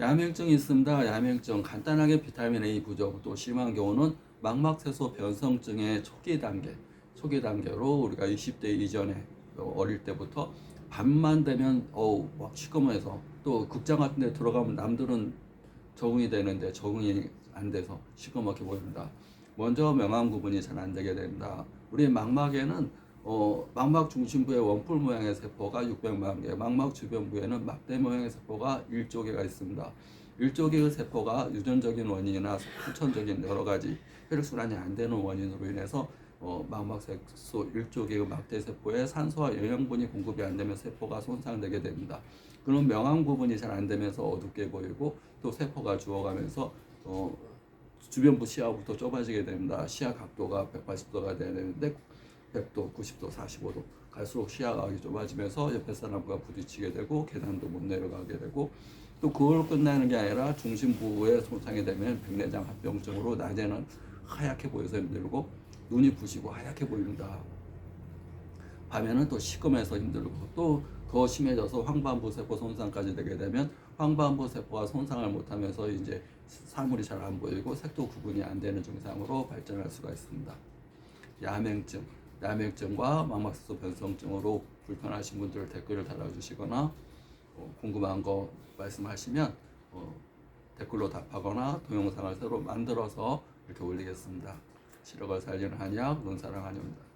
야맹증이 있습니다. 야맹증 간단하게 비타민 A 부족 또 심한 경우는 망막세소 변성증의 초기 단계 초기 단계로 우리가 20대 이전에 어릴 때부터 밤만 되면 어우 막 시커매서 또 극장 같은 데 들어가면 남들은 적응이 되는데 적응이 안 돼서 시커멓게 보입니다. 먼저 명암 구분이 잘 안 되게 됩니다. 우리 망막에는 어, 망막 중심부에 원뿔 모양의 세포가 600만 개, 망막 주변부에는 막대 모양의 세포가 1조 개가 있습니다. 1조 개의 세포가 유전적인 원인이나 후천적인 여러 가지 혈액순환이 안 되는 원인으로 인해서 어, 망막세포 1조 개의 막대 세포에 산소와 영양분이 공급이 안 되면 세포가 손상되게 됩니다. 그럼 명암 구분이 잘 안 되면서 어둡게 보이고 또 세포가 죽어가면서 어, 주변부 시야부터 좁아지게 됩니다. 시야 각도가 180도가 되는데 100도, 90도, 45도 갈수록 시야가 좁아지면서 옆에 사람과 부딪히게 되고 계단도 못 내려가게 되고 또 그걸 끝나는 게 아니라 중심부에 손상이 되면 백내장 합병증으로 낮에는 하얗게 보여서 힘들고 눈이 부시고 하얗게 보입니다. 밤에는 또 시커매서 힘들고 또 더 심해져서 황반부 세포 손상까지 되게 되면 황반부 세포가 손상을 못하면서 이제 사물이 잘 안 보이고 색도 구분이 안 되는 증상으로 발전할 수가 있습니다. 야맹증, 야맹증과 망막세소 변성증으로 불편하신 분들 댓글을 달아주시거나 어, 궁금한 거 말씀하시면 어, 댓글로 답하거나 동영상을 새로 만들어서 이렇게 올리겠습니다. 시력을 살리는 한약, 눈사랑 한약입니다.